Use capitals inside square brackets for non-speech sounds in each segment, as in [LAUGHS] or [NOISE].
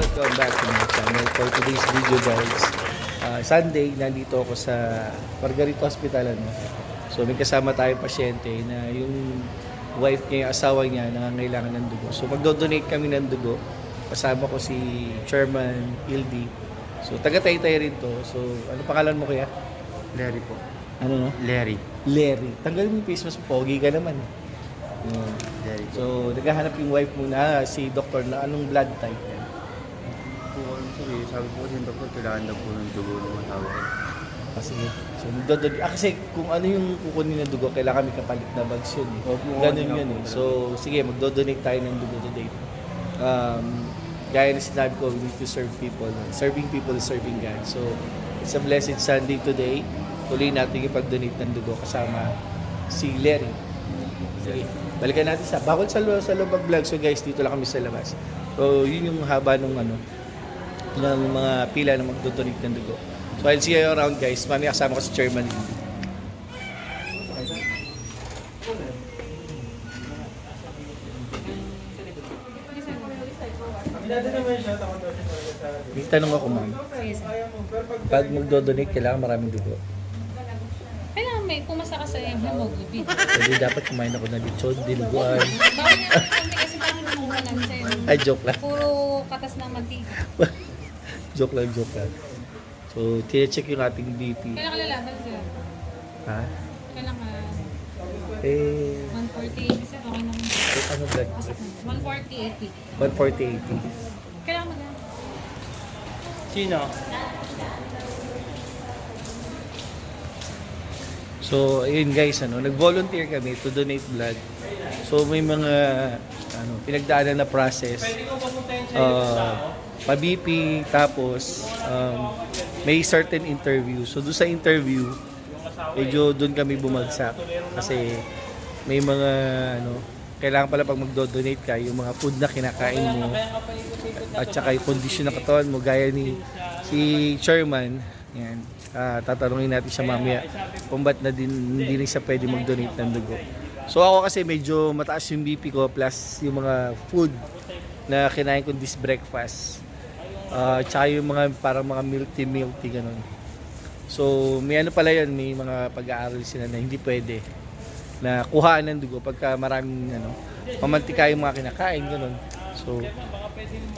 Welcome back to my channel for today's video guys. Ah, Sunday, nandito ako sa Margarito Hospital. Ano? So may kasama tayong pasyente na yung wife niya, yung asawa niya, nangangailangan ng dugo. So magdo-donate kami ng dugo. Kasama ko si Chairman Hildy. So taga-taytay rin to. So ano pangalan mo kuya? Larry po. Ano no? Larry. Larry. Tanggalin mo yung face mask. Pogi ka naman. Yun. Larry. So, naghahanap yung wife muna, si doktor na anong blood type yan. Ano sabi, po kasi doktor, kailangan daw po ng dugo ng asawa ko. Ah, sige. So, magdodod. Ah, kasi kung ano yung kukunin na dugo, kailangan may kapalit na bags yun. Eh. Opo, Ganun yun eh. So, sige, magdodonate tayo ng dugo today. Um, gaya na sinabi ko, we need to serve people. Serving people is serving God. So, it's a blessed Sunday today. Tuloy natin yung pag-donate ng dugo kasama si Larry. Sige, balikan natin sa bawal sa lo sa loob vlog. So guys, dito lang kami sa labas. So yun yung haba ng ano ng mga pila na magdodonate ng dugo. So I'll see you around guys. Mamaya kasama ko si Chairman. May tanong ako ma'am. Pag magdodonate, kailangan maraming dugo. Kailangan may pumasa ka sa hemoglobin. Pwede dapat kumain ako ng lechon, dinuguan. Bawal nga sa'yo. Ay, joke lang. Puro katas ng mantika. [LAUGHS] joke lang, joke lang. So, tine-check yung ating BP. Kailangan lalaban, sir. Ha? Kailangan Eh, 140, sir. Okay naman. eh, ano na. 140, 140-80. Kailangan mag Sino? So, ayun guys, ano, nag-volunteer kami to donate blood. So, may mga ano, pinagdaanan na process. Uh, pa-BP, tapos um, may certain interview. So, doon sa interview, medyo doon kami bumagsak. Kasi may mga, ano, kailangan pala pag magdo-donate ka, yung mga food na kinakain mo, at saka yung condition ng katawan mo, gaya ni si chairman, yan, ah, tatanungin natin siya mamaya kung ba't na din, hindi rin siya pwede mag-donate ng dugo. So ako kasi medyo mataas yung BP ko plus yung mga food na kinain ko this breakfast. Uh, tsaka yung mga parang mga milky milky ganun. So may ano pala yun, may mga pag-aaral sila na hindi pwede na kuhaan ng dugo pagka maraming ano, mamantika yung mga kinakain ganun. So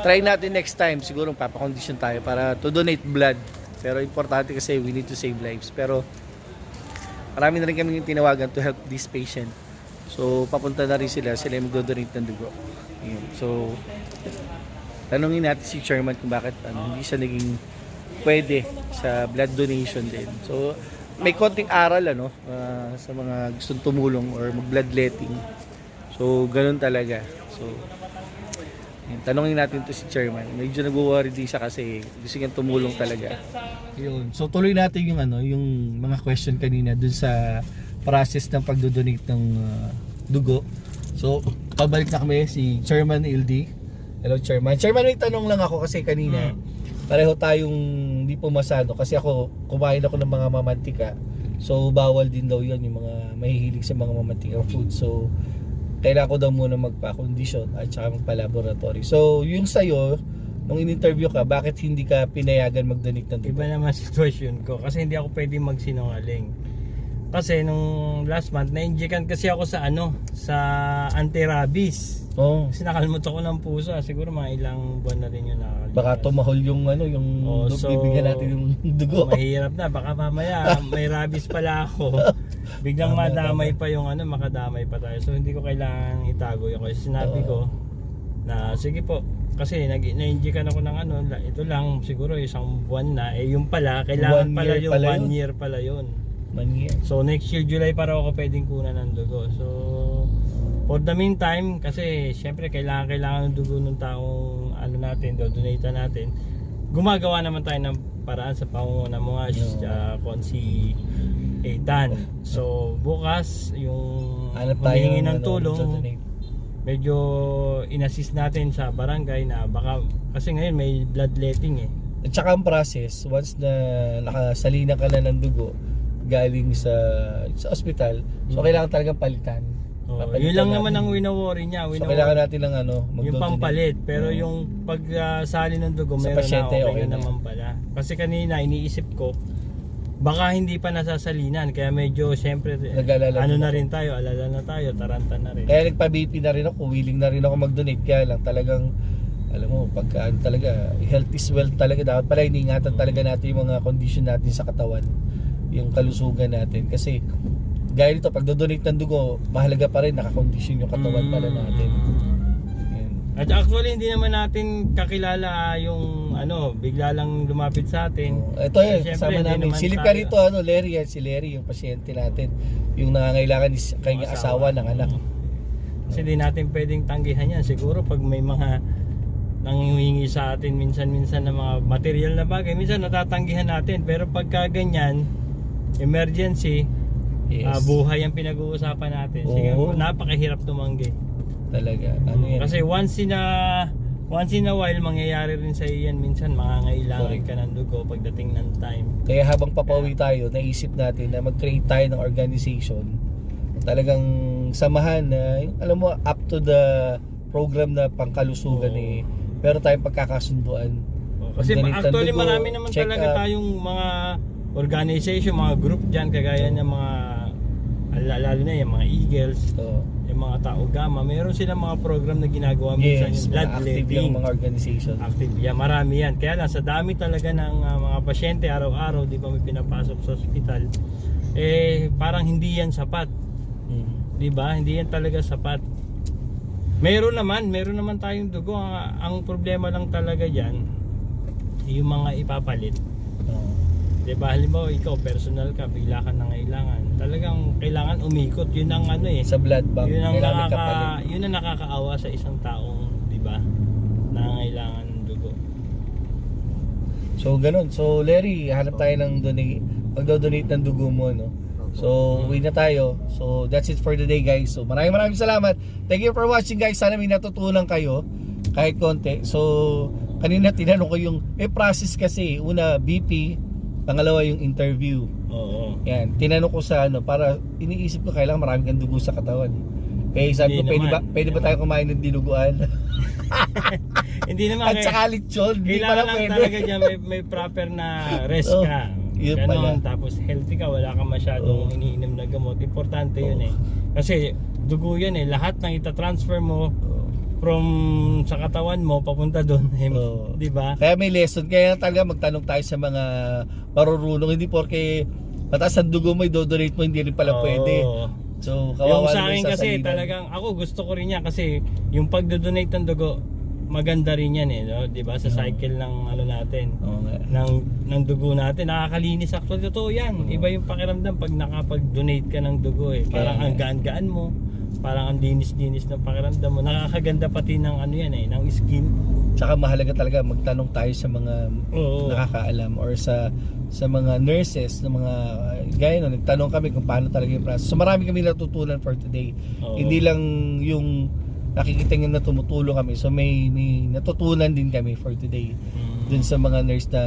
try natin next time siguro papakondisyon tayo para to donate blood. Pero importante kasi we need to save lives. Pero marami na rin kami tinawagan to help this patient. So papunta na rin sila, sila yung magdo-donate ng dugo. Ayun. So tanungin natin si chairman kung bakit ano, hindi siya naging pwede sa blood donation din. So may konting aral ano ah, sa mga gustong tumulong or mag-bloodletting. So ganun talaga. So yun, tanongin natin to si chairman. Medyo nag-worry din siya kasi gusto niya tumulong talaga. Yun. So tuloy natin yung ano, yung mga question kanina dun sa process ng pagdo-donate ng uh, dugo. So pabalik na kami si Chairman LD. Hello Chairman. Chairman, may tanong lang ako kasi kanina pareho tayong hindi pumasado kasi ako kumain ako ng mga mamantika. So bawal din daw 'yon yung mga mahihilig sa mga mamantikang food. So kailangan ko daw muna magpa-condition at saka magpa-laboratory. So, yung sa'yo, nung in-interview ka, bakit hindi ka pinayagan mag-donate ng dugo? Iba naman sitwasyon ko kasi hindi ako pwede magsinungaling. Kasi nung last month, na-injectan kasi ako sa ano, sa anti-rabies. Oh, Kasi nakalimutan ko ng pusa. Siguro mga ilang buwan na rin yun nakakalimutan. baka tumahol yung ano, yung Oh, dug- so- bibigyan natin yung [LAUGHS] dugo. Mahirap na. Baka mamaya may rabies pala ako. [LAUGHS] Biglang Tama, madamay pa yung ano, makadamay pa tayo. So hindi ko kailangan itago yung kasi sinabi ko na sige po. Kasi nag na-injectan ako ng ano, la- ito lang siguro isang buwan na. Eh yung pala, One kailangan pala year yung pala one yun. year pala yun. Manya. So next year July para ako pwedeng kunan ng dugo. So for the meantime kasi syempre kailangan kailangan ng dugo ng taong ano natin, do donate natin. Gumagawa naman tayo ng paraan sa pangunguna mo nga uh, konsi Ethan. So bukas yung Hanap tayo humihingi ng ano, tulong medyo inassist natin sa barangay na baka kasi ngayon may bloodletting eh. At saka ang process, once na nakasalina ka na ng dugo, galing sa sa ospital, so Mm. kailangan talagang palitan. Oh, Papalitan yun lang natin. naman ang wino-worry niya. So, kailangan natin ng ano, yung magdodonate. pampalit. Pero Oo. yung pag ah, ng dugo, Sa meron pasyente, na okay, okay na na. naman pala. Kasi kanina iniisip ko, baka hindi pa nasasalinan. Kaya medyo siyempre, Nag-alala ano din na ako. rin tayo, alala na tayo, taranta na rin. Kaya nagpa-BP na rin ako, willing na rin ako mag-donate. Kaya lang talagang, alam mo, pagka ano talaga, health is wealth talaga. Dapat pala iniingatan talaga natin yung mga condition natin sa katawan. Yung kalusugan natin. Kasi, gaya nito, pag donate ng dugo, mahalaga pa rin, nakakondisyon yung katawan pala natin. Yan. At actually hindi naman natin kakilala yung ano, bigla lang lumapit sa atin. Oh, ito yun, Siyempre, kasama namin. Silip ka rito, ano, Larry yan, si Larry, yung pasyente natin. Yung nangangailangan is kanyang asawa, ng anak. Kasi hindi natin pwedeng tanggihan yan. Siguro pag may mga nangihingi sa atin minsan-minsan ng mga material na bagay, minsan natatanggihan natin. Pero pagka ganyan, emergency, Yes. ah, buhay ang pinag-uusapan natin. Sige, Oo. napakahirap tumanggi. Talaga. Ano yan? Kasi once in a once in a while mangyayari rin sa iyo yan minsan mangangailangan Correct. ka ng dugo pagdating ng time. Kaya habang papauwi tayo, naisip natin na mag-create tayo ng organization. Talagang samahan na, yung, alam mo, up to the program na pangkalusugan Oo. eh. Meron tayong pagkakasunduan. Kasi actually dugo, marami naman check talaga up. tayong mga organization, mga group dyan, kagaya ng mga al- lalo na yung mga Eagles, So, yung mga Tao Gama, meron silang mga program na ginagawa minsan yes, yung blood active yung mga organization. Active yan, marami yan. Kaya lang sa dami talaga ng ah, mga pasyente araw-araw, di ba may pinapasok sa ospital, eh parang hindi yan sapat. Mm. 'di ba? Hindi yan talaga sapat. Meron naman, meron naman tayong dugo. Ang, ang problema lang talaga diyan yung mga ipapalit. 'Di ba? Halimbawa ikaw personal ka, bigla ka nangailangan. Talagang kailangan umikot. 'Yun ang ano eh. sa blood bank, Yun ang kailangan nakaka kapalit. 'yun ang nakakaawa sa isang taong, 'di ba? Nangailangan ng dugo. So, ganun. So, Larry, hanap tayo ng donate, magdo-donate ng dugo mo, no? So, uwi na tayo. So, that's it for the day, guys. So, maraming maraming salamat. Thank you for watching, guys. Sana may natutunan kayo kahit konti. So, kanina tinanong ko yung may process kasi. Una, BP. Pangalawa, yung interview. Oo. Yan. Tinanong ko sa ano, para iniisip ko kailangan marami kang dugo sa katawan. Kaya sabi ko, Hindi pwede ba, naman. pwede ba tayo kumain ng dinuguan? [LAUGHS] Hindi naman At saka lechon. Hindi Kailangan lang pwede. talaga dyan may, may proper na [LAUGHS] rest Oh, ka. yun Ganon, pala. tapos healthy ka, wala kang masyadong Oh. iniinom na gamot. Importante yun Oh. eh. Kasi dugo yan eh. Lahat ng itatransfer mo. From sa katawan mo papunta doon. Eh, Oo. Di ba? Kaya may lesson. Kaya talaga magtanong tayo sa mga marurunong. Hindi porke mataas ang dugo mo, i-donate mo, hindi rin pala Oo. pwede. So, Yung kawawa sa naman akin sa kasi salinan. talagang ako gusto ko rin yan kasi yung pagdodonate ng dugo maganda rin yan eh, no? 'di ba? Sa cycle ng ano natin. Nga. ng ng dugo natin nakakalinis actually totoo yan iba yung pakiramdam pag nakapag-donate ka ng dugo eh parang ang nga. gaan-gaan mo parang ang dinis-dinis ng pakiramdam mo nakakaganda pati ng ano yan eh ng skin Tsaka mahalaga talaga magtanong tayo sa mga oo nakakaalam or sa sa mga nurses na mga gaya no, nagtanong kami kung paano talaga yung process. So marami kami natutunan for today. Oo. Hindi lang yung nakikita nyo na tumutulong kami. So may, may natutunan din kami for today. Mm. dun sa mga nurse na,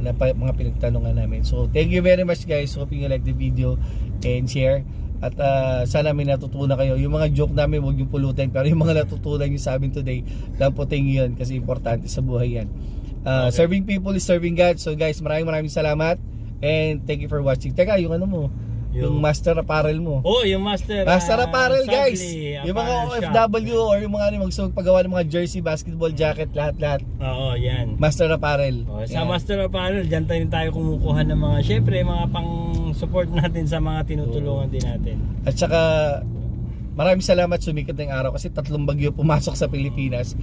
na pa- mga pinagtanungan namin. So, thank you very much guys. Hoping you like the video and share. At ah, sana may natutunan kayo. Yung mga joke namin, huwag yung pulutin. Pero yung mga natutunan nyo sa amin today, lamputin yun kasi importante sa buhay yan. Ah, Okay. Serving people is serving God. So guys, maraming maraming salamat. And thank you for watching. Teka, yung ano mo, yung, Yung- master apparel mo. oh yung master Master ah, apparel guys. Sabli, Yung mga apparel shop. OFW or yung mga ano, magsuot paggawa ng mga jersey, basketball jacket, lahat-lahat. oo yan Master apparel. Oh, sa Yan. Master Apparel, dyan tayo, tayo kumukuha ng mga, syempre, mga pang support natin sa mga tinutulungan din natin. At saka maraming salamat sumikat ng araw kasi tatlong bagyo pumasok sa Pilipinas.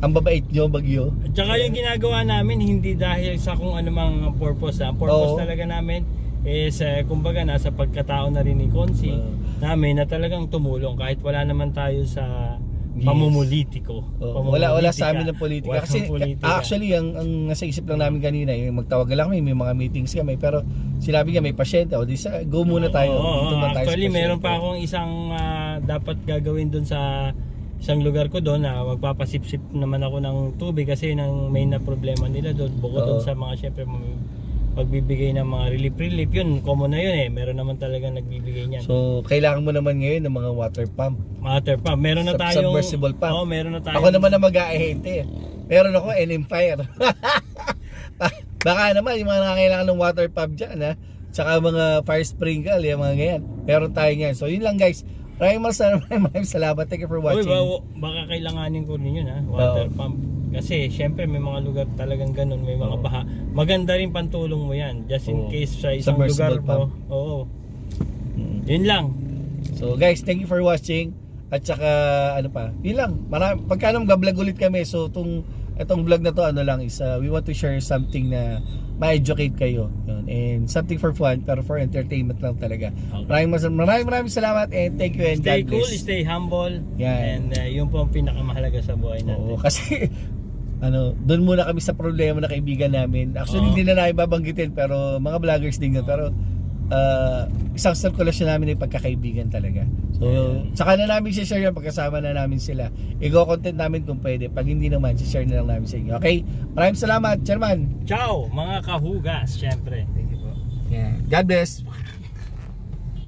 Ang babait nyo bagyo. At saka yung ginagawa namin hindi dahil sa kung anumang purpose. ah. Ang purpose Oo. talaga namin is eh, kumbaga nasa pagkatao na rin ni Consi Oo. namin na talagang tumulong kahit wala naman tayo sa Yes. pamumulitiko. Oh, wala wala sa amin ng politika kasi politika. actually ang ang nasa isip lang namin kanina yung magtawag lang kami may mga meetings kami pero sinabi niya may pasyente o di sa go muna tayo. Oo, oo, Dito ba tayo actually meron pa akong isang ah, dapat gagawin doon sa isang lugar ko doon na magpapasipsip naman ako ng tubig kasi nang main na problema nila doon bukod Oo. doon sa mga syempre mga pagbibigay ng mga relief-relief. Yun, common na yun eh. Meron naman talaga nagbibigay niyan. So, kailangan mo naman ngayon ng mga water pump. Water pump. Meron na Sub- tayong... submersible pump. Oo, meron na tayong... Ako naman na mag-aahente. Meron ako NM Fire. [LAUGHS] Baka naman yung mga nakakailangan ng water pump dyan ha. Tsaka mga fire sprinkle, yung mga ganyan. Meron tayo ngayon. So yun lang guys. Maraming [LAUGHS] maraming salamat. Thank you for Uy, watching. ba- baka kailanganin ko rin yun ha, water Oo. pump. Kasi syempre may mga lugar talagang ganun, may mga baha. Maganda rin pantulong mo yan, just in Oo. case sa isang Submersible lugar mo. pump. Oo. Mm. Yun lang. So guys, thank you for watching. At saka ano pa, yun lang. Marami, pagka mag-vlog ulit kami, so itong, itong vlog na to ano lang is uh, we want to share something na ma-educate kayo. Yun. And something for fun, pero for entertainment lang talaga. Okay. Maraming mas- maraming maraming salamat and thank you and Stay God cool, bless. stay humble. Yan. And uh, yun po ang pinakamahalaga sa buhay natin. Oo, kasi [LAUGHS] ano, doon muna kami sa problema na kaibigan namin. Actually, hindi na namin babanggitin pero mga vloggers din yun. Pero uh, isang sirkulasyon namin ng pagkakaibigan talaga. So, Yeah. saka na namin share yan pagkasama na namin sila. Ego-content namin kung pwede. Pag hindi naman, share na lang namin sa inyo. Okay? Maraming salamat, Chairman. Ciao, mga kahugas, syempre. Thank you po. Yeah. God bless.